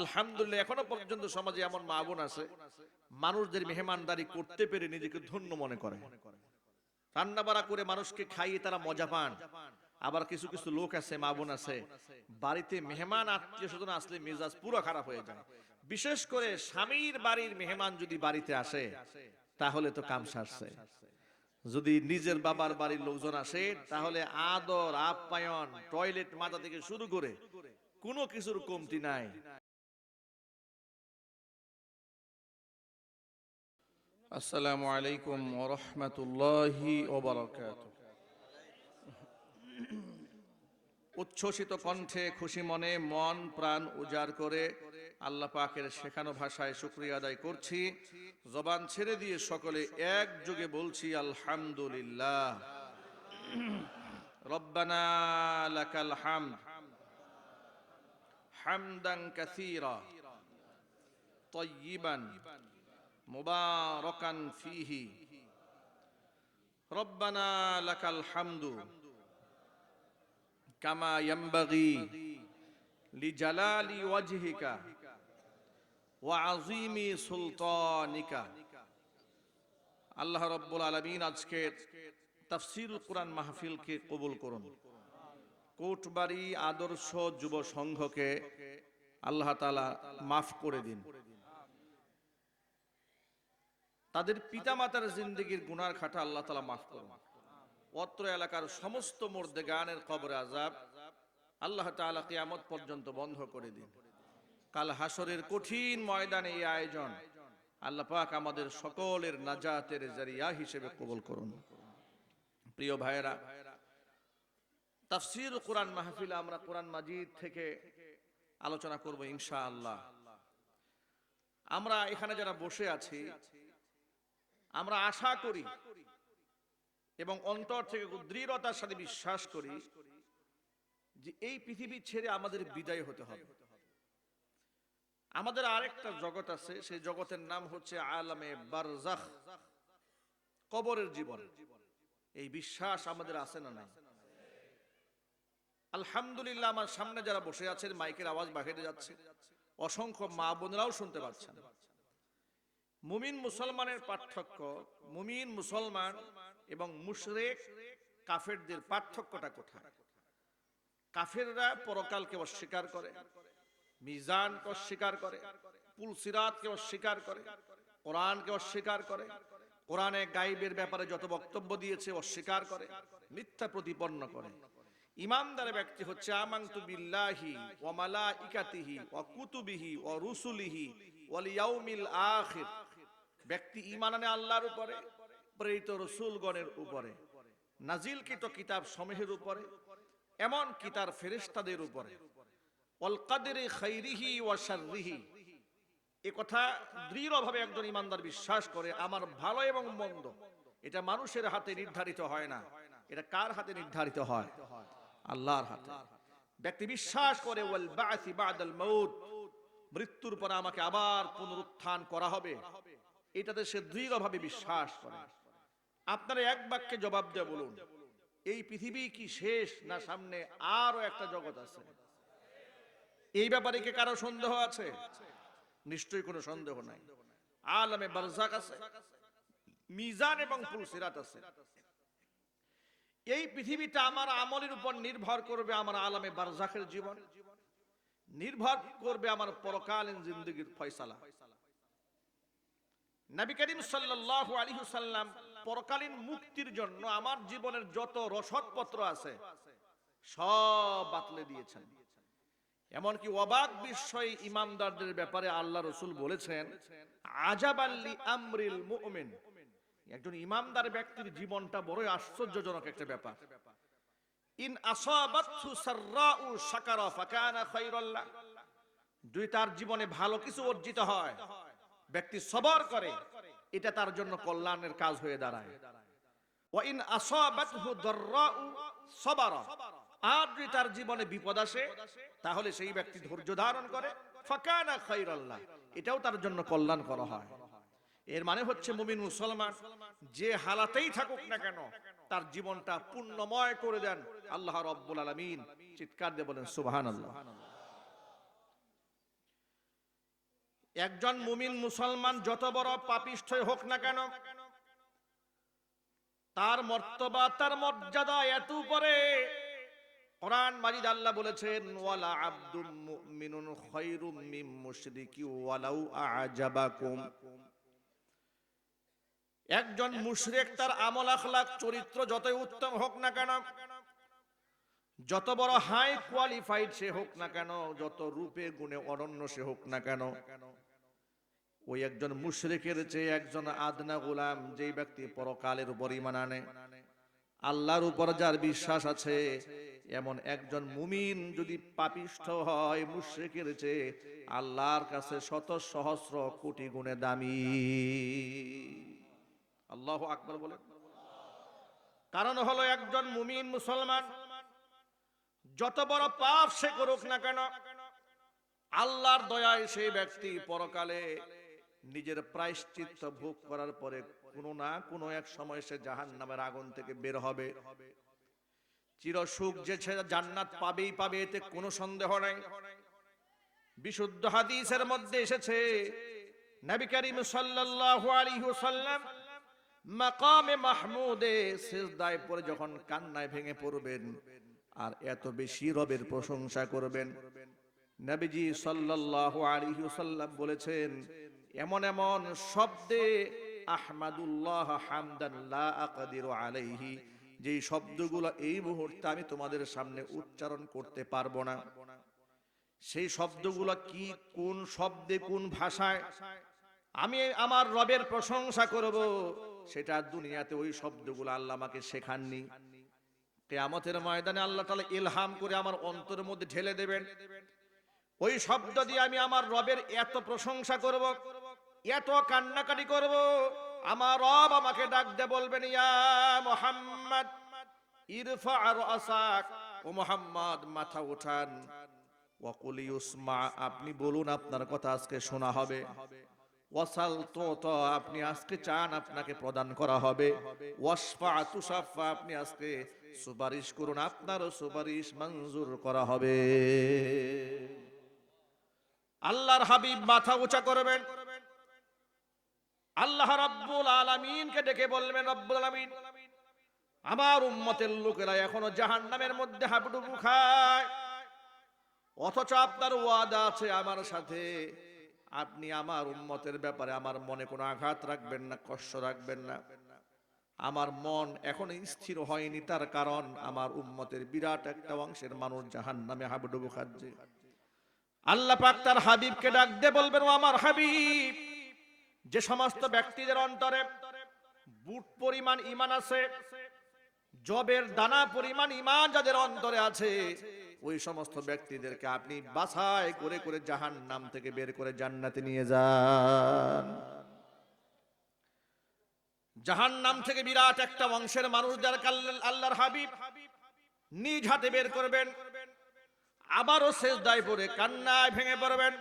আলহামদুলিল্লাহ, এখনও পর্যন্ত সমাজে এমন মা বোন আছে, মানুষদের মেহমানদারি করতে পেরে নিজেকে ধন্য মনে করে। রান্না বাড়া করে মানুষকে খাইয়ে তারা মজা পান। আবার কিছু কিছু লোক আছে, মা বোন আছে, বাড়িতে মেহমান আত্মীয় স্বজন আসলে মেজাজ পুরো খারাপ হয়ে যায়। বিশেষ করে স্বামীর বাড়ির মেহমান যদি বাড়িতে আসে, তাহলে তো কাম সারছে। যদি নিজের বাবার বাড়ির লোকজন আসে, তাহলে আদর, আপ্যায়ন, টয়লেট মাথা থেকে শুরু করে কোনো কিছুর কমতি নাই। আসসালামু আলাইকুম ওরহমতুল্লাহি ওবরাকাত উচ্ছ্বসিত কণ্ঠে খুশি মনে মন প্রাণ উজাড় করে আল্লাহ পাকের শেখানো ভাষায় শুক্রিয়া আদায় করছি জবান ছেড়ে দিয়ে সকলে একযোগে বলছি আলহামদুলিল্লাহ রব্বানা লাকাল হামদ হামদান কাসীরা طيبا মুবারাকান ফিহি। রব্বানা লাকাল হামদু কামা ইয়ামবাগি লিজালালি ওয়াজহিকা ওয়া আযীমি সুলতানিকা। আল্লাহ রাব্বুল আলামিন আজকে তাফসীরুল কোরআন মাহফিলকে কবুল করুন। কোটবাড়ি আদর্শ যুব সংঘকে আল্লাহ তাআলা মাফ করে দিন। তাদের পিতামাতার জিন্দগির গুনার খাটা আল্লাহ তাআলা মাফ করুন। অত্র এলাকার সমস্ত মর্দে গানের কবরে আজাব আল্লাহ তাআলা কিয়ামত পর্যন্ত বন্ধ করে দিন। কাল হাসরের কঠিন ময়দানে এই আয়োজন আল্লাহ পাক আমাদের সকলের নাজাতের জারিয়া হিসেবে কবুল করুন। প্রিয় ভাইয়েরা তাফসির কোরআন মাহফিলে আমরা কোরআন মাজিদ থেকে আলোচনা করব ইনশাআল্লাহ। আমরা এখানে যারা বসে আছি আমরা আশা করি এবং অন্তর থেকে দৃঢ়তার সাথে বিশ্বাস করি যে এই পৃথিবী ছেড়ে আমাদের বিদায় হতে হবে। আমাদের আরেকটা জগৎ আছে, সেই জগতের নাম হচ্ছে আলামে বারজাখ, কবরের জীবন। এই বিশ্বাস আমাদের আছে না নাই? আলহামদুলিল্লাহ, আমার সামনে যারা বসে আছেন, মাইকের আওয়াজ বাহিরে যাচ্ছে। অসংখ্য মা বোনেরাও শুনতে পাচ্ছেন। মুমিন মুসলমানের পার্থক্য, মুমিন মুসলমান এবং মুশরেক কাফেরদের পার্থক্যটা কোথায়? কাফেররা পরকালকে অস্বীকার করে, মিজানকে অস্বীকার করে, পুলসিরাতকে অস্বীকার করে, কোরআনকে অস্বীকার করে, কোরআনে গাইবের ব্যাপারে যত বক্তব্য দিয়েছে অস্বীকার করে, মিথ্যা প্রতিপন্ন করে। ইমানদার ব্যক্তি হচ্ছে, আমান্তু বিল্লাহি ওয়া মালাইকাতিহি ওয়া কুতুবিহি ওয়া রুসুলিহি ওয়াল ইয়াউমিল আখির। ব্যক্তি ঈমান আনে আল্লাহর উপরে, প্রেরিত রসুলগণের উপরে নাজিলকৃত কিতাব সমূহের উপরে, এমন কি তার ফেরেশতাদের উপরে। দৃঢ়ভাবে একজন বিশ্বাস করে, আমার ভালো এবং মন্দ, এটা মানুষের হাতে নির্ধারিত হয় না। এটা কার হাতে নির্ধারিত হয়? ব্যক্তি বিশ্বাস করে মৃত্যুর পর আমাকে আবার পুনরুত্থান করা হবে। এটাতে সে দৃঢ়ভাবে বিশ্বাস করে। আপনারা এক বাক্যে জবাব দিয়ে বলুন, এই পৃথিবী কি শেষ না সামনে আরও একটা জগৎ আছে? এই ব্যাপারে কি কারও সন্দেহ আছে? নিশ্চয়ই কোনো সন্দেহ নাই। আলমে বারজাক আছে, মিজান এবং পুলসিরাত আছে। এই পৃথিবীটা আমার আমলের উপর নির্ভর করবে আমার আলমে বারজাকের জীবন, নির্ভর করবে আমার পরকালীন জিন্দগির ফয়সালা। নবী করিম সাল্লাল্লাহু আলাইহি সাল্লাম পরকালীন মুক্তির জন্য আমার জীবনের যত রসদপত্র আছে, সব বাতলে দিয়েছেন। এমনকি অবাক বিস্ময় ইমানদারদের ব্যাপারে আল্লাহ রসুল বলেছেন আজাবাল্লি আমরিল মুমিন। একজন ইমানদার ব্যক্তির জীবনটা বড়ই আশ্চর্যজনক একটা ব্যাপার। ইন আসাবাতহু সাররাউ শাকারা ফাকানা খায়রাল্লাহ। দুই তার জীবনে ভালো কিছু অর্জিত হয় ব্যক্তি সবর করে, এটা তার জন্য কল্যাণের কাজ হয়ে দাঁড়ায়। আর যদি তার জীবনে বিপদ আসে, তাহলে সেই ব্যক্তি ধৈর্য ধারণ করে। এটাও তার জন্য কল্যাণ করা হয়। এর মানে হচ্ছে মুমিন মুসলমান, যে হালাতেই থাকুক না কেন, তার জীবনটা পূর্ণময় করে দেন। আল্লাহ রব্বুল আলামিন। চিৎকার দিয়ে বলেন, সুবহানাল্লাহ। একজন মুমিন মুসলমান যত বড় পাপিষ্ঠই হোক না কেন, তার মর্তবা, তার মর্যাদা এত উপরে। কোরআন মাজিদ আল্লাহ বলেছেন, ওয়ালা আব্দুম মুমিনুন খায়রুম মিন মুশরিকি ওয়ালাউ আ'জাবাকুম। একজন মুশরিক তার আমল আখলাক চরিত্র যতই উত্তম হোক না কেন যত বড় হাই কোয়ালিফাইড সে হোক না কেন, যত রূপে গুণে অনন্য সে হোক না কেন, ওই একজন মুশরিকের চেয়ে একজন আদনা গোলাম যেই ব্যক্তি পরকালের উপর ইমান আনে, আল্লাহর উপর যার বিশ্বাস আছে, এমন একজন মুমিন যদি পাপিষ্ঠ হয় মুশরিকের চেয়ে, আল্লাহর কাছে শত সহস্র কোটি গুণে দামি। আল্লাহ আকবর বলে কারণ হলো একজন মুমিন মুসলমান যত বড় পাপ সে করুক না কেন, আল্লাহর দয়ায় সেই ব্যক্তি পরকালে নিজের প্রায়শ্চিত্ত ভোগ করার পরে কোনো না কোনো এক সময় সে জাহান নামের আগুন থেকে বের হবে। চির সুখ যে সে জান্নাত পাবেই পাবে, এতে কোনো সন্দেহ নাই। বিশুদ্ধ হাদিসের মধ্যে এসেছে, নবী করিম সাল্লাল্লাহু আলাইহি ওয়াসাল্লাম মাকামে মাহমুদে সিজদায় পড়ে যখন কান্নায় ভেঙে পড়বেন আর এত বেশি রবের প্রশংসা করবেন। নবীজি সাল্লাল্লাহু আলাইহি ওয়াসাল্লাম বলেছেন, এমন এমন শব্দে আহমাদুল্লাহ হামদান লা আকদিরু আলাইহি, যেই শব্দগুলো এই মুহূর্তে আমি তোমাদের সামনে উচ্চারণ করতে পারব না। সেই শব্দগুলো কি, কোন শব্দে কোন ভাষায়? আমি আমার রবের প্রশংসা করব, সেটা দুনিয়াতে ওই শব্দগুলো আল্লাহ আমাকে শেখাননি। কেয়ামতের ময়দানে আল্লাহ তাআলা ইলহাম করে আমার অন্তরের মধ্যে ঢেলে দেবেন। ওই শব্দ দিয়ে আমি আমার রবের এত প্রশংসা করব, এত কান্নাকাটি করব, আমার রব আমাকে ডাক দে বলবেন, ইয়া মোহাম্মদ, ইরফা আর আসাক, ও মোহাম্মদ, মাথা উঠান। ওয়াকুলি উসমা আপনি বলুন আপনার কথা আজকে শোনা হবে। ওয়াসাল তো তো, আপনি আজকে চান আপনাকে প্রদান করা হবে। ওয়াসফা তুসাফা আপনি আজকে সুপারিশ করুন, আপনারও সুপারিশ মঞ্জুর করা হবে। আল্লাহর হাবিব মাথা উঁচা করবেন। আল্লাহ রাব্বুল আলামিনকে ডেকে বলবেন, রব্বুল আলামিন, আমার উম্মতের লোকেরা এখনও জাহান্নামের মধ্যে হাবুডুবু খায়। অথচ আপনার ওয়াদা আছে আমার সাথে। আপনি আমার উম্মতের ব্যাপারে আমার মনে কোনো আঘাত রাখবেন না, কষ্ট রাখবেন না। আমার মন এখনও স্থির হয়নি, তার কারণ আমার উম্মতের বিরাট একটা অংশের মানুষ জাহান নামে হাবুডুবু খাচ্ছে। আল্লাহ পাক তার হাবিবকে ডাক দিয়ে বলবেন আমার হাবিব, যে সমস্ত ব্যক্তিদের অন্তরে বুট পরিমাণ ইমান আছে, জবের দানা পরিমাণ ইমান যাদের অন্তরে আছে, ওই সমস্ত ব্যক্তিদেরকে আপনি বাছাই করে করে জাহান নাম থেকে বের করে জান্নাতে নিয়ে যান। জাহান নাম থেকে বিরাট একটা বংশের মানুষদেরকে আল্লাহ- আল্লাহর হাবিব নিজ হাতে বের করবেন, আবারও শেষ দায় পড়ে কান্নায় ভেঙে পড়বেন।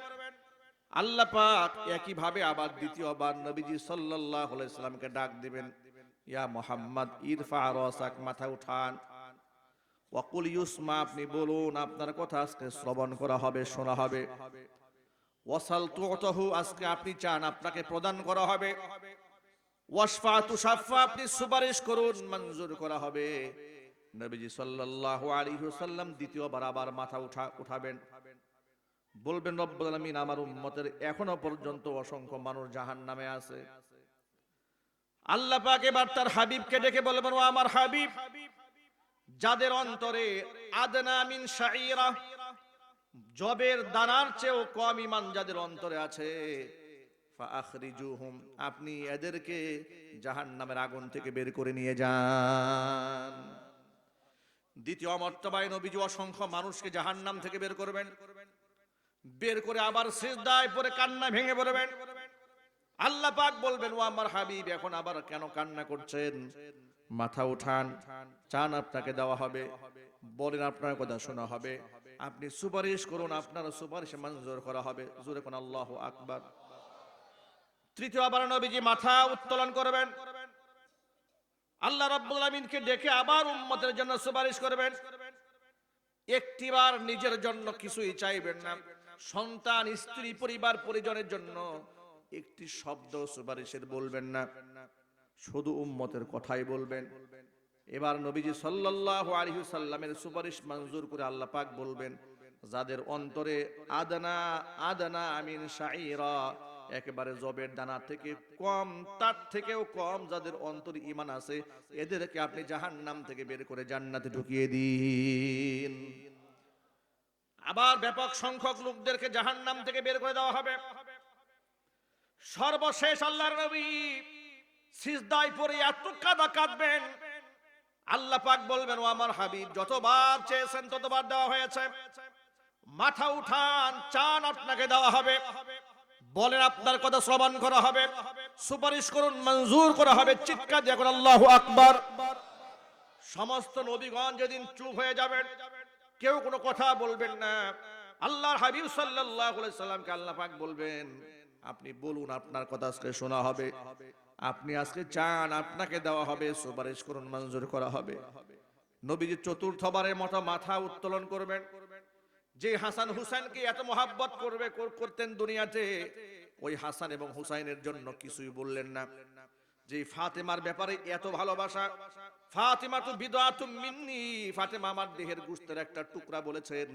আল্লাহ পাক একই ভাবে আবার দ্বিতীয়বার নবীজি আলাইহি সাল্লামকে ডাক দিবেন, ইয়া মুহাম্মদ, ইরফা রাসাক, মাথা উঠান। ওয়াকুল ইউসমা, আপনি বলুন, আপনার কথা আজকে শ্রবণ করা হবে, শোনা হবে। ওয়াসাল তুতাহু আজকে আপনি চান, আপনাকে প্রদান করা হবে। ওয়াসফা তুসাফা আপনি সুপারিশ করুন, মঞ্জুর করা হবে। নবীজি সাল্লাল্লাহু আলাইহি ওয়াসাল্লাম দ্বিতীয়বার আবার মাথা উঠা, উঠাবেন। বলবেন, রব্বুল আলামিন আমার উম্মতের এখনও পর্যন্ত অসংখ্য মানুষ জাহান্নামে আছে। আল্লাহ পাক এবার তার হাবিবকে ডেকে বলবেন ও আমার হাবিব, যাদের অন্তরে আদনা মিন শাইরা জবের দানার চেয়েও কম ইমান যাদের অন্তরে আছে আপনি এদেরকে জাহান্নামের আগুন থেকে বের করে নিয়ে যান। দ্বিতীয় মর্তবায় নবীজি অসংখ্য মানুষকে জাহান্নাম থেকে বের করবেন। বের করে আবার সিজদায় পরে কান্না ভেঙে পড়বেন। আল্লাহ পাক বলবেন, ও আমার হাবিব, এখন আবার কেন কান্না করছেন? মাথা উঠান, চান আপনাকে দেওয়া হবে। বলেন আপনার কথা শোনা হবে। আপনি সুপারিশ করুন, আপনার সুপারিশ মঞ্জুর করা হবে। জোরে কোন আল্লাহ আকবার। তৃতীয় আবার নবীজি মাথা উত্তোলন করবেন। আল্লাহ রাব্বুল আমিনকে ডেকে আবার উম্মতের জন্য সুপারিশ করবেন। একটিবার নিজের জন্য কিছুই চাইবেন না। সন্তান, স্ত্রী, পরিবার, পরিজনের জন্য একটি শব্দ সুপারিশের বলবেন না। শুধু উম্মতের কথাই বলবেন। এবার নবীজি সাল্লাল্লাহু আলাইহি সুপারিশ মঞ্জুর করে আল্লাহ পাক বলবেন, যাদের অন্তরে আদনা আদনা আমিন শাইরা একেবারে জবের দানা থেকে কম, তার থেকেও কম যাদের অন্তরে ইমান আছে, এদেরকে আপনি জাহান্নাম থেকে বের করে জান্নাতে ঢুকিয়ে দিন। আবার ব্যাপক সংখ্যক লোকদেরকে জাহান্নাম থেকে বের করে দেওয়া হবে। সর্বশেষ আল্লাহর নবী সিজদায় পড়ে এত কাদা কাঁদবেন। আল্লাহ পাক বলবেন, ও আমার হাবিব, যতবার চেয়েছেন ততবার দেওয়া হয়েছে। মাথা উঠান, চান আপনাকে দেওয়া হবে। বলেন আপনার কথা শ্রবণ করা হবে, সুপারিশ করুন, মঞ্জুর করা হবে, চিৎকার দিয়ে আল্লাহু আকবার। সমস্ত নবীগণ যেদিন চুপ হয়ে যাবেন, কেউ কোনো কথা বলবেন না। আল্লাহর হাবিব আলাইহি সাল্লামকে আল্লাহ পাক বলবেন, আপনি বলুন, আপনার কথা আজকে শোনা হবে। আপনি আজকে চান, আপনাকে দেওয়া হবে, সুপারিশ করুন, মঞ্জুর করা হবে। নবীজি চতুর্থবারের মতো মাথা উত্তোলন করবেন। যে হাসান হুসাইনকে এত মহাব্বত করবে করতেন দুনিয়াতে, ওই হাসান এবং হুসাইনের জন্য কিছুই বললেন না। যে ফাতেমার ব্যাপারে এত ভালোবাসা, ফাতেমা তো বিদাতু মিন্নি, ফাতেমা আমার দেহের গুস্তের একটা টুকরা বলেছেন।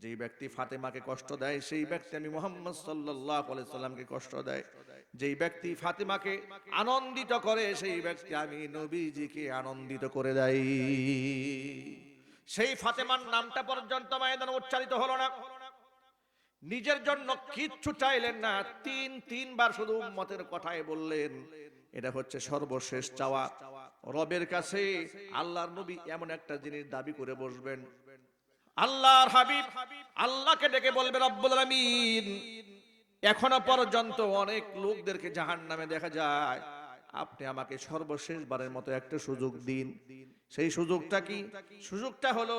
যেই ব্যক্তি ফাতেমাকে কষ্ট দেয়, সেই ব্যক্তি আমি মোহাম্মদ সাল্লাল্লাহু সাল্লামকে কষ্ট দেয়। যেই ব্যক্তি ফাতেমাকে আনন্দিত করে, সেই ব্যক্তি আমি নবীজিকে আনন্দিত করে দেয় সেই ফাতেমার নামটা পর্যন্ত ময়দানে উচ্চারিত হলো না। নিজের জন্য কিচ্ছু চাইলেন না। তিন, তিনবার শুধু উম্মতের কথাই বললেন। এটা হচ্ছে সর্বশেষ চাওয়া। রবের কাছে আল্লাহর নবী এমন একটা জিনিস দাবি করে বসবেন। আল্লাহর হাবিব আল্লাহকে ডেকে বলবেন রব্বুল আলামিন, এখনও পর্যন্ত অনেক লোকদেরকে জাহান্নামে দেখা যায়। আপনি আমাকে সর্বশেষবারের মতো একটা সুযোগ দিন। সেই সুযোগটা কি? সুযোগটা হলো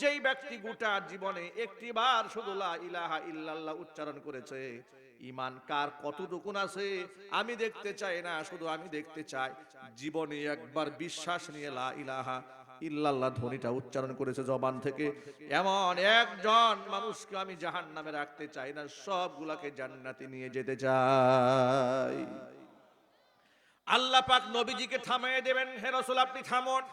যেই ব্যক্তি গোটা জীবনে একটিবার শুধু ইলাহা ইল্লাল্লাহ উচ্চারণ করেছে ইমান কার কতটুকুন আছে আমি দেখতে চাই না, শুধু আমি দেখতে চাই। জীবনে একবার বিশ্বাস নিয়ে লা ইলাহা ইল্লাল্লাহ ধ্বনিটা উচ্চারণ করেছে জবান থেকে। এমন একজন মানুষকে আমি জাহান নামে রাখতে চাই না, সবগুলাকে জান্নাতে নিয়ে যেতে চাই। আল্লাহ পাক নবীজিকে থামিয়ে দেবেন। হে রসুল, আপনি থামুন।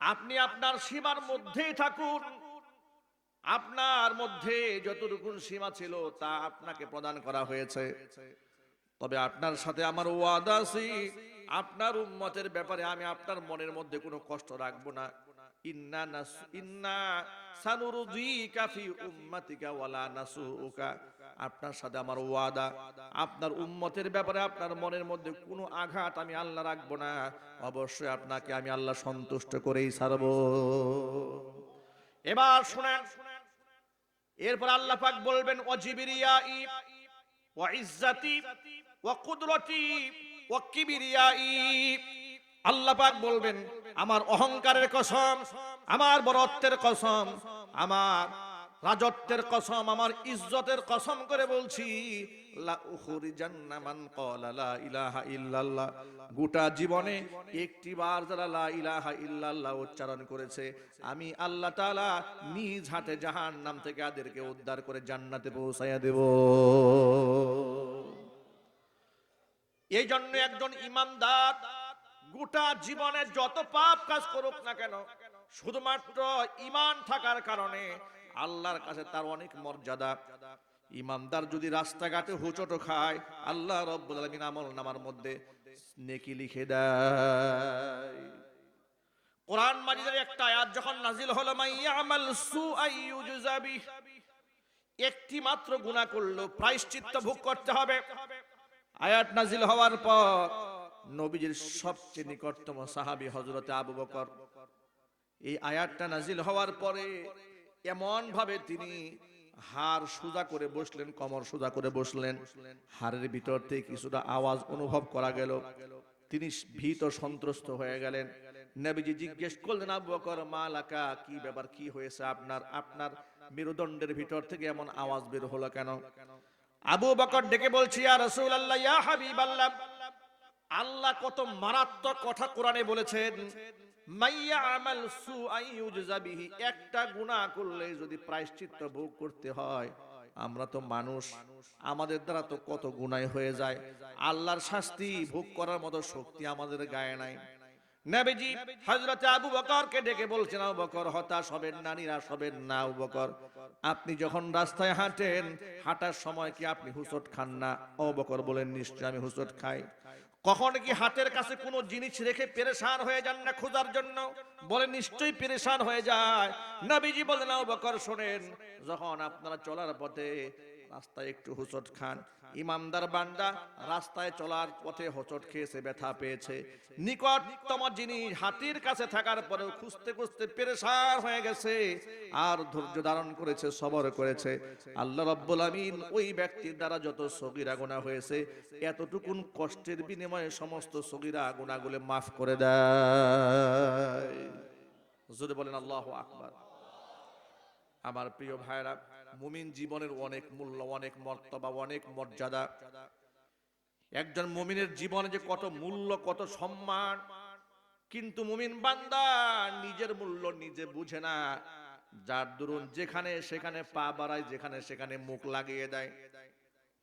আপনি আপনার সীমার মধ্যেই থাকুন। আপনার মধ্যে যতটুকু সীমা ছিল তা আপনাকে প্রদান করা হয়েছে। তবে আপনার সাথে আমার ওয়াদা আপনার উম্মতের ব্যাপারে আমি আপনার মনের মধ্যে কোনো কষ্ট রাখব না। ইন্না ইন্না নাসুকা। আপনার সাথে আমার ওয়াদা। আপনার উম্মতের ব্যাপারে আপনার মনের মধ্যে কোনো আঘাত আমি আল্লাহ রাখব না। অবশ্যই আপনাকে আমি আল্লাহ সন্তুষ্ট করেই ছাড়বো। এবার শুনেন। এরপর আল্লাহ পাক বলবেন আল্লাহ পাক বলবেন আমার অহংকারের কসম, আমার বরত্বের কসম, আমার রাজত্বের কসম, আমার ইজ্জতের কসম করে বলছি গোটা জীবনে একটিবার যারা লা ইলাহা ইল্লাল্লাহ উচ্চারণ করেছে, আমি আল্লাহ তাআলা নিজ হাতে জাহান্নাম থেকে তাদেরকে উদ্ধার করে জান্নাতে পৌঁছাইয়া দেব। এই জন্য একজন ইমানদার গোটা জীবনে যত পাপ কাজ করুক না কেন, শুধুমাত্র ইমান থাকার কারণে আল্লাহর কাছে তার অনেক মর্যাদা। ইমানদার যদি রাস্তাঘাটে হুচটো খায়, আল্লাহ রব্বুল আলামিন আমল নামার মধ্যে নেকি লিখে দেয়। কোরআন মাজিদের একটা আয়াত, যখন নাজিল হলো মাইয়ামাল ইউজজা বিহ একটি মাত্র গুনাহ করল, প্রায়শ্চিত্ত ভোগ করতে হবে। আয়াত নাজিল হওয়ার পর নবীজির সবচেয়ে নিকটতম সাহাবী হযরতে আবু বকর। এই আয়াতটা নাজিল হওয়ার পরে এমন ভাবে তিনি হাড় সোজা করে বসলেন, কমর সোজা করে বসলেন। হাড়ের ভিতর থেকে কিছুটা আওয়াজ অনুভব করা গেল। তিনি ভীত সন্ত্রস্ত হয়ে গেলেন। নবীজি জিজ্ঞেস করলেন, আবু বকর, মালাকা, কি ব্যাপার, কি হয়েছে আপনার? আপনার মেরুদণ্ডের ভিতর থেকে এমন আওয়াজ বের হলো কেন? আবু বকর ডেকে বলছি, ইয়া রাসূলুল্লাহ, ইয়া হাবিবাল্লাহ। আল্লাহ কত মারাত্মক কথা কোরআনে বলেছেন, মাইয়া আমাল একটা গুনাহ করলে যদি প্রায়শ্চিত্ত ভোগ করতে হয়, আমরা তো মানুষ, আমাদের দ্বারা তো কত গুনাহ হয়ে যায়। আল্লাহর শাস্তি ভোগ করার মতো শক্তি আমাদের গায়ে নাই। নবীজি আবু বকরকে ডেকে বলছেন, আবু হতাশ হবেন না, নিরাশ না, আবু আপনি যখন রাস্তায় হাঁটেন, হাঁটার সময় কি আপনি হুসট খান না? আবু বকর বলেন নিশ্চয় আমি হুসট খাই। কখন কি হাতের কাছে কোনো জিনিস রেখে পেরেশান হয়ে যান না খোঁজার জন্য? বলে, নিশ্চয়ই পেরেশান হয়ে যায়। নবীজি বলেন না বকর, শোনেন, যখন আপনারা চলার পথে রাস্তায় একটু হুচট খান ইমানদার বান্দা রাস্তায় চলার পথে হোঁচট খেয়েছে ব্যথা পেয়েছে। নিকটতম জিনিস হাতির কাছে থাকার পরেও খুঁজতে খুঁজতে পেরেশান হয়ে গেছে আর ধৈর্য ধারণ করেছে, সবর করেছে। আল্লাহ রব্বুল আমিন ওই ব্যক্তির দ্বারা যত সগিরা গুণা হয়েছে, এতটুকুন কষ্টের বিনিময়ে সমস্ত সগিরা গুণাগুলো মাফ করে দেয়। জোরে বলেন আল্লাহ আকবার। আমার প্রিয় ভাইরা মুমিন জীবনের অনেক মূল্য, অনেক মর্তবা, অনেক মর্যাদা। একজন মুমিনের জীবনে যে কত মূল্য, কত সম্মান, কিন্তু মুমিন বান্দা নিজের মূল্য নিজে বুঝে না। যার দরুন যেখানে সেখানে পা বাড়ায়, যেখানে সেখানে মুখ লাগিয়ে দেয়।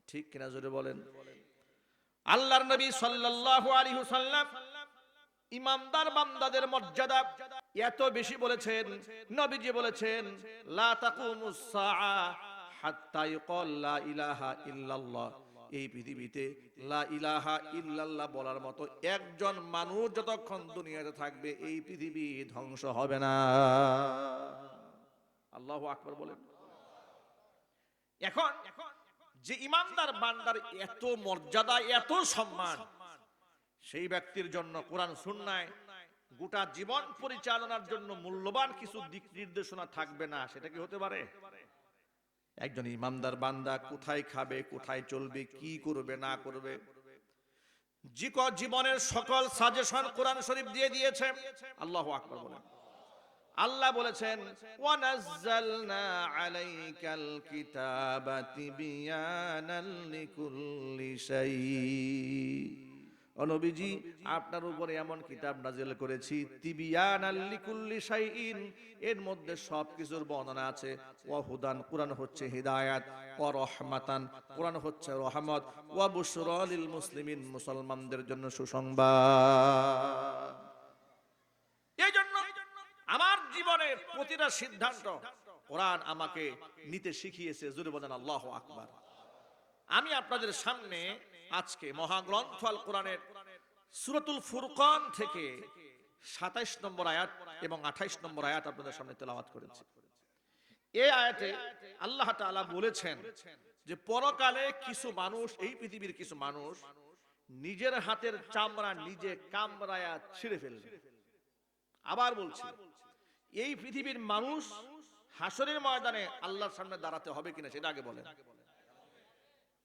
ঠিক কিনা জোরে বলেন? আল্লাহর নবী সাল্লাল্লাহু আলাইহি ওয়াসাল্লাম ইমানদার বান্দাদের মর্যাদা এত বেশি বলেছেন, নবীজি বলেছেন এই পৃথিবীতে বলার মতো একজন মানুষ যতক্ষণ দুনিয়াতে থাকবে, এই পৃথিবী ধ্বংস হবে না। আল্লাহু আকবার বলেন। এখন যে ইমানদার বান্দার এত মর্যাদা, এত সম্মান সেই ব্যক্তির জন্য কোরআন সুন্নায় গোটা জীবন পরিচালনার জন্য মূল্যবান কিছু দিক নির্দেশনা থাকবে না, সেটা কি হতে পারে? একজন ইমামদার বান্দা কোথায় খাবে, কোথায় চলবে, কি করবে, না করবে? জিক- জীবনের সকল সাজেশন কোরআন শরীফ দিয়ে দিয়েছে। আল্লাহ আকবার বলেন। আল্লাহ বলেছেন, ওয়ানাজ্জালনা আলাইকাল কিতাবা তিবিয়ানাল লিকুল্লি শাই ও নবীজি, আপনার উপরে এমন কিতাব নাজিল করেছি তিবিয়ান আল্লিকুল্লি শাইইন, এর মধ্যে সব কিছুর বর্ণনা আছে। ওয়া হুদান, কোরআন হচ্ছে হিদায়াত ওয়া রহমাতান, কোরআন হচ্ছে রহমত। ওয়া বুশরা লিল মুসলিমিন, মুসলমানদের জন্য সুসংবাদ। এই জন্য আমার জীবনের প্রতিটা সিদ্ধান্ত কোরআন আমাকে নিতে শিখিয়েছে। জুড়ে বলেন, আল্লাহ আকবার। আমি আপনাদের সামনে আজকে মহাগ্রন্থ আল কোরআনের সুরতুল ফুরকান থেকে সাতাইশ নম্বর আয়াত এবং আঠাইশ নম্বর আয়াত আপনাদের সামনে তেলাওয়াত করেছি। এই আয়াতে আল্লাহ তাআলা বলেছেন যে, পরকালে কিছু মানুষ, এই পৃথিবীর কিছু মানুষ নিজের হাতের চামড়া নিজে কামড়ায়া ছিঁড়ে ফেলবে। আবার বলছি, এই পৃথিবীর মানুষ হাসরের ময়দানে আল্লাহর সামনে দাঁড়াতে হবে কিনা সেটা আগে বলেন।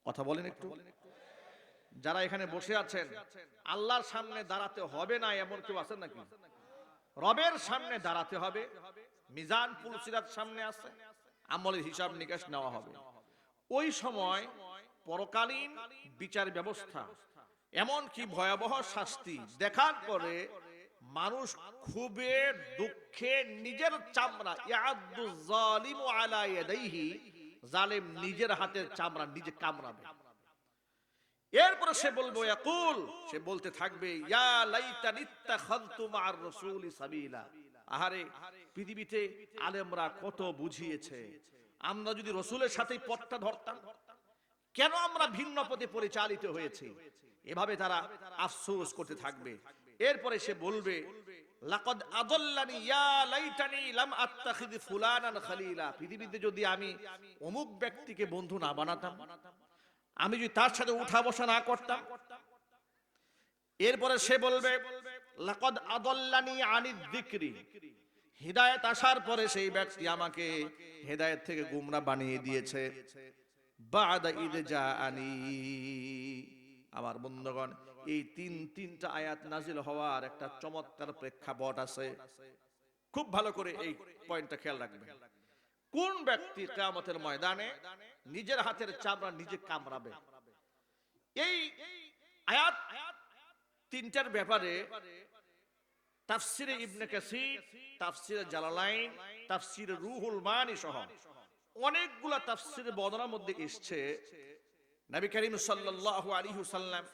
কথা বলেন একটু। যারা এখানে বসে আছেন, আল্লাহর সামনে দাঁড়াতে হবে না এমন কেউ আছেন নাকি? রবের সামনে দাঁড়াতে হবে, মিজান পুলসিরাত সামনে আছে, আমলের হিসাব নিকাশ নেওয়া হবে। ওই সময় পরকালীন বিচার ব্যবস্থা, এমন কি ভয়াবহ শাস্তি দেখার পরে মানুষ খুবই দুঃখে নিজের চামড়া ইয়াদু জালিমু আলা ইয়াদাইহি, জালেম নিজের হাতের চামড়া নিজে কামড়াবে। এরপরে সে বলব, ইয়াকুল। সে বলতে থাকবে, ইয়া লাইতানি ইত্তাখাযতু মা'আর রাসূলি সাবিলা। আহারে, পৃথিবীতে আলেমরা কত বুঝিয়েছে। আমরা যদি রসুলের সাথে পথটা ধরতাম, কেন আমরা ভিন্ন পথে পরিচালিত হয়েছি? এভাবে তারা আফসোস করতে থাকবে। এরপরে সে বলবে, লাকাদ আদাল্লানি ইয়া লাইতানি লাম আত্তাখিদ ফুলানান খালিলা। পৃথিবীতে যদি আমি অমুক ব্যক্তিকে বন্ধু না বানাতাম আমি যদি তার সাথে উঠা বসা না করতাম, এরপরে সে বলবে, লাকাদ হিদায়াত আসার পরে সেই ব্যক্তি আমাকে হেদায়েত থেকে গুমরা বানিয়ে দিয়েছে। আমার বন্ধুগণ, এই তিন, তিনটা আয়াত নাজিল হওয়ার একটা চমৎকার প্রেক্ষাপট আছে। খুব ভালো করে এই পয়েন্টটা খেয়াল রাখবেন। কোন ব্যক্তি কিয়ামতের ময়দানে নিজের হাতের চামড়া নিজে কামড়াবে। এই আয়াত তিনটার ব্যাপারে তাফসিরে ইবনে তাফসিরে জালালাইন, তাফসিরে রুহুল মানি সহ অনেকগুলা তাফসিরে বর্ণনার মধ্যে এসছে, নবী করিম সাল্লাল্লাহু আলাইহি সাল্লাম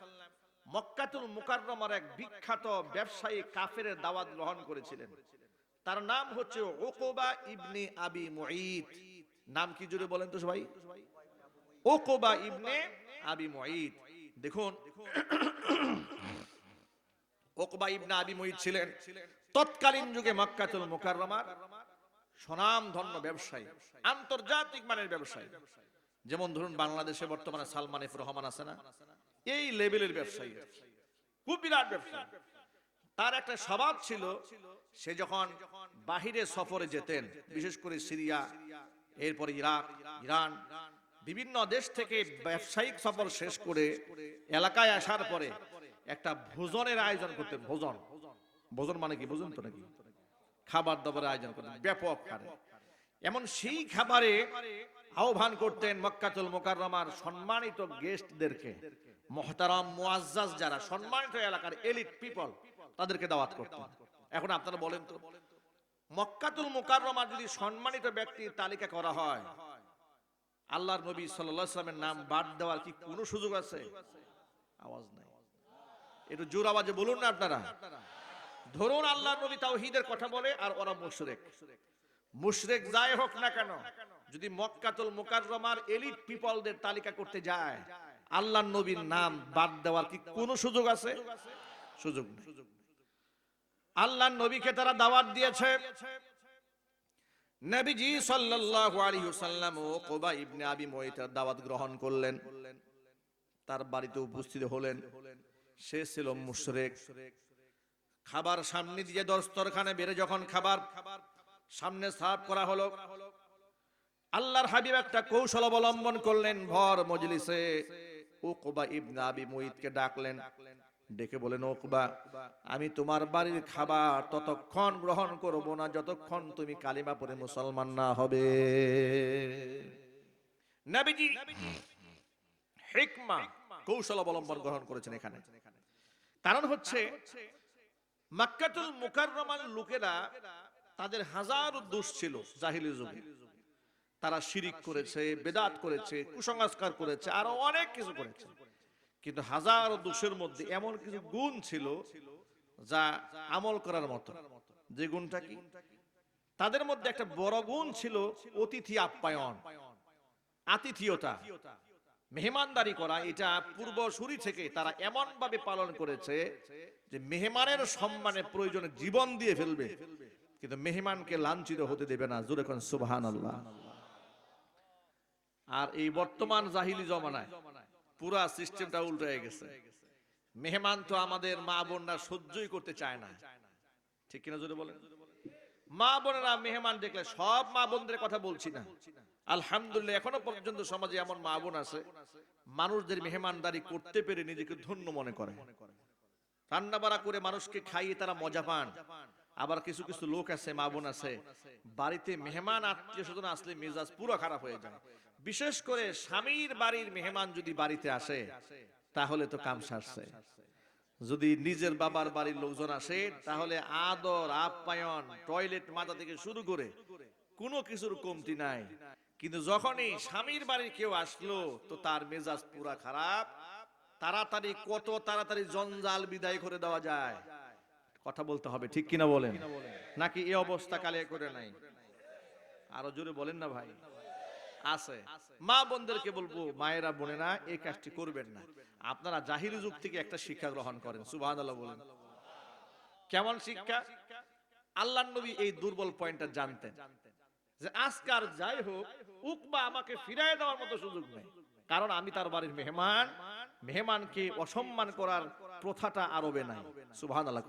মক্কাতুল মুকাররমার এক বিখ্যাত ব্যবসায়ী কাফেরের দাওয়াত গ্রহণ করেছিলেন। তার নাম হচ্ছে ওকোবা ইবনে আবি মুঈদ নাম কি জুড়ে বলেন তো সবাই? ওকোবা ইবনে আবি মুঈদ। দেখুন। ওকবা ইবনে আবি মুঈদ ছিলেন তৎকালীন যুগে মক্কাতুল মুকাররমার ব্যবসায়ী, আন্তর্জাতিক মানের ব্যবসায়ী। যেমন ধরুন, বাংলাদেশে বর্তমানে সালমান এফ রহমান আছে না? এই লেভেলের ব্যবসায়ী। খুব বিরাট ব্যবসায়ী। তার একটা স্বভাব ছিল, সে যখন বাহিরে সফরে যেতেন, বিশেষ করে সিরিয়া এরপরে ইরাক, ইরান, বিভিন্ন দেশ থেকে ব্যবসায়িক সফর শেষ করে এলাকায় আসার পরে একটা ভোজনের আয়োজন করতেন ভোজন। ভোজন মানে কি? বুঝুন তো নাকি? খাবার দাবারের আয়োজন করতেন ব্যাপক হারে। এমন সেই খাবারে আহ্বান করতেন মক্কাতুল মোকাররমার সম্মানিত গেস্টদেরকে। মহতারাম, মুআজ্জাজ যারা সম্মানিত এলাকার এলিট পিপল, তাদেরকে দাওয়াত করতেন। এখন আপনারা বলেন তো মক্কাতুল মোকাররমার যদি সম্মানিত ব্যক্তির তালিকা করা হয়, আল্লাহর নবী সাল্লামের নাম বাদ দেওয়ার কি কোনো সুযোগ আছে? আওয়াজ নাই। একটু জোর আওয়াজে বলুন না আপনারা। ধরুন আল্লাহর নবী তাওহীদের কথা বলে আর ওরা মুশরিক। মুশরিক যাই হোক না কেন, যদি মক্কাতুল মুকাররমার এলিট পিপলদের তালিকা করতে যায়, আল্লাহর নবীর নাম বাদ দেওয়ার কি কোনো সুযোগ আছে? সুযোগ নেই। আল্লাহর নবীকে তারা দাওয়াত দিয়েছে। নবীজি সাল্লাল্লাহু আলাইহি ওয়াসাল্লাম ও কুবা ইবনে আবি মুঈতের দাওয়াত গ্রহণ করলেন। তার বাড়িতে উপস্থিত হলেন। সে ছিল মুশরিক। খাবার সামনে দিয়ে দস্তরখানে বেড়ে যখন খাবার সামনে সার্ভ করা হলো, আল্লাহর হাবিব একটা কৌশল অবলম্বন করলেন ভর মজলিসে। ও উকবা ইবনে আবি মুঈদকে ডাকলেন। ডেকে বলেন ওকবা আমি তোমার বাড়ির খাবার ততক্ষণ গ্রহণ করব না যতক্ষণ তুমি কালিমা পড়ে মুসলমান না হবে। কৌশল অবলম্বন গ্রহণ করেছেন এখানে। কারণ হচ্ছে, মাক্কাতুল মুকাররমার লোকেরা তাদের হাজার দোষ ছিল জাহিলি যুগে। তারা শিরিক করেছে, বেদাত করেছে, কুসংস্কার করেছে, আরও অনেক কিছু করেছে। কিন্তু হাজার দোষের মধ্যে এমন কিছু গুণ ছিল যা আমল করার মতো। যে গুণটা কি? তাদের মধ্যে একটা বড় গুণ ছিল অতিথি আপ্যায়ন। আতিথিয়তা। মেহমানদারি করা, এটা পূর্বসূরি থেকে তারা এমন ভাবে পালন করেছে যে মেহমানের সম্মানে প্রয়োজনে জীবন দিয়ে ফেলবে, কিন্তু মেহমানকে লাঞ্ছিত হতে দেবে না। জোরে আল্লাহ আর এই বর্তমান জাহিলি জমানায় পুরা সিস্টেমটা উল্টো হয়ে গেছে। মেহমান তো আমাদের মা বোনরা সহ্যই করতে চায় না। ঠিক কিনা জোরে বলেন? মা বোনেরা মেহমান দেখলে সব মা বোনদের কথা বলছি না। আলহামদুলিল্লাহ, এখনও পর্যন্ত সমাজে এমন মা বোন আছে, মানুষদের মেহমানদারি করতে পেরে নিজেকে ধন্য মনে করে। রান্না বাড়া করে মানুষকে খাইয়ে তারা মজা পান। আবার কিছু কিছু লোক আছে, মা বোন আছে, বাড়িতে মেহমান, আত্মীয় স্বজন আসলে মেজাজ পুরো খারাপ হয়ে যায়। বিশেষ করে স্বামীর বাড়ির মেহমান যদি বাড়িতে আসে, তাহলে তো কাম সারছে। যদি নিজের বাবার বাড়ির লোকজন আসে, তাহলে আদর, আপ্যায়ন, টয়লেট মাথা থেকে শুরু করে কোনো কিছুর কমতি নাই। কিন্তু যখনই স্বামীর বাড়ির কেউ আসলো, তো তার মেজাজ পুরা খারাপ। তাড়াতাড়ি কত তাড়াতাড়ি জঞ্জাল বিদায় করে দেওয়া যায়। কথা বলতে হবে, ঠিক কিনা বলেন? নাকি এই অবস্থা কালে করে নাই? আরও জোরে বলেন না ভাই। আছে। মা বোনদেরকে বলব, মায়েরা, বোনেরা, এই কাজটি করবেন না। আপনারা জাহিরি যুগ থেকে একটা শিক্ষা গ্রহণ করেন, সুবহানাল্লাহ বলেন। কেমন শিক্ষা? আল্লাহ নবী এই দুর্বল পয়েন্টটা জানতেন, যে আজকার যাই হোক উকবা আমাকে ফিরায় দেওয়ার মতো সুযোগ নেই। কারণ আমি তার বাড়ির মেহমান, মেহমানকে অসম্মান করার প্রথাটা আরবে নাই, সুবহানাল্লাহ